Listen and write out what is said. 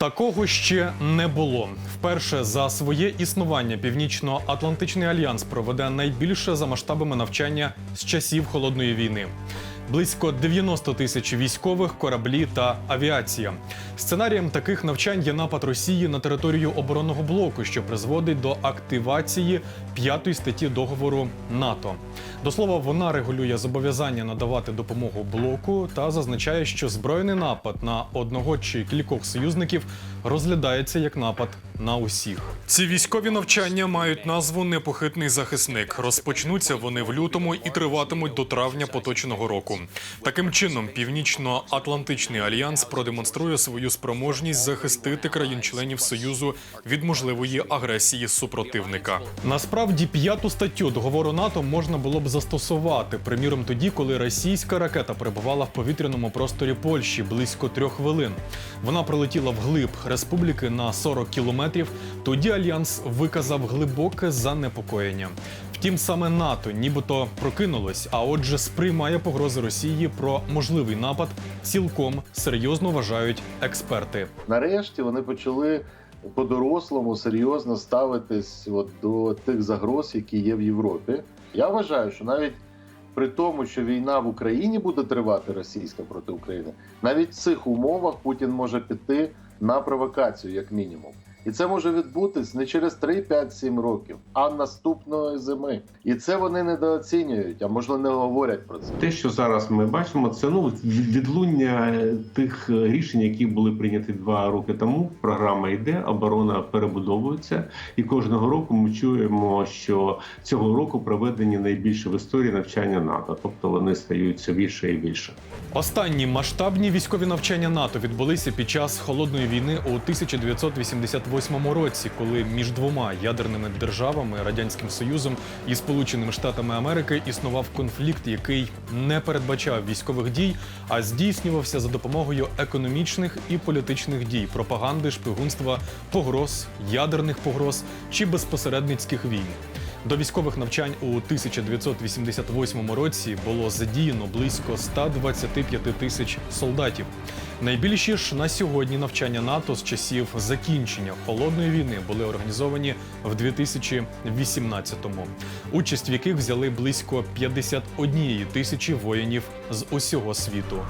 Такого ще не було. Вперше за своє існування Північно-Атлантичний альянс проведе найбільше за масштабами навчання з часів холодної війни. Близько 90 тисяч військових, кораблі та авіація. Сценарієм таких навчань є напад Росії на територію оборонного блоку, що призводить до активації п'ятої статті договору НАТО. До слова, вона регулює зобов'язання надавати допомогу блоку та зазначає, що збройний напад на одного чи кількох союзників розглядається як напад на усіх. Ці військові навчання мають назву Непохитний захисник. Розпочнуться вони в лютому і триватимуть до травня поточного року. Таким чином, Північно-Атлантичний альянс продемонструє свою спроможність захистити країн-членів союзу від можливої агресії супротивника. Насправді, п'яту статтю договору НАТО можна було б застосувати, приміром, тоді, коли російська ракета перебувала в повітряному просторі Польщі близько трьох хвилин. Вона прилетіла вглиб республіки на 40 кілометрів. Тоді альянс виказав глибоке занепокоєння. Втім, саме НАТО нібито прокинулось, а отже, сприймає погрози Росії про можливий напад цілком серйозно вважають експерти. Нарешті вони почали по-дорослому серйозно ставитись от до тих загроз, які є в Європі. Я вважаю, що навіть при тому, що війна в Україні буде тривати російська проти України, навіть в цих умовах Путін може піти на провокацію, як мінімум. І це може відбутись не через 3, 5, 7 років, а наступної зими. І це вони недооцінюють, а можливо не говорять про це. Те, що зараз ми бачимо, це ну відлуння тих рішень, які були прийняті два роки тому. Програма йде, оборона перебудовується, і кожного року ми чуємо, що цього року проведені найбільше в історії навчання НАТО, тобто вони стають все більше і більше. Останні масштабні військові навчання НАТО відбулися під час холодної війни у 1988 році, коли між двома ядерними державами радянським союзом і Сполученими Штатами Америки існував конфлікт, який не передбачав військових дій, а здійснювався за допомогою економічних і політичних дій, пропаганди, шпигунства, погроз, ядерних погроз чи безпосередницьких війн. До військових навчань у 1988 році було задіяно близько 125 тисяч солдатів. Найбільші ж на сьогодні навчання НАТО з часів закінчення холодної війни були організовані в 2018-му, участь в яких взяли близько 51 тисячі воїнів з усього світу.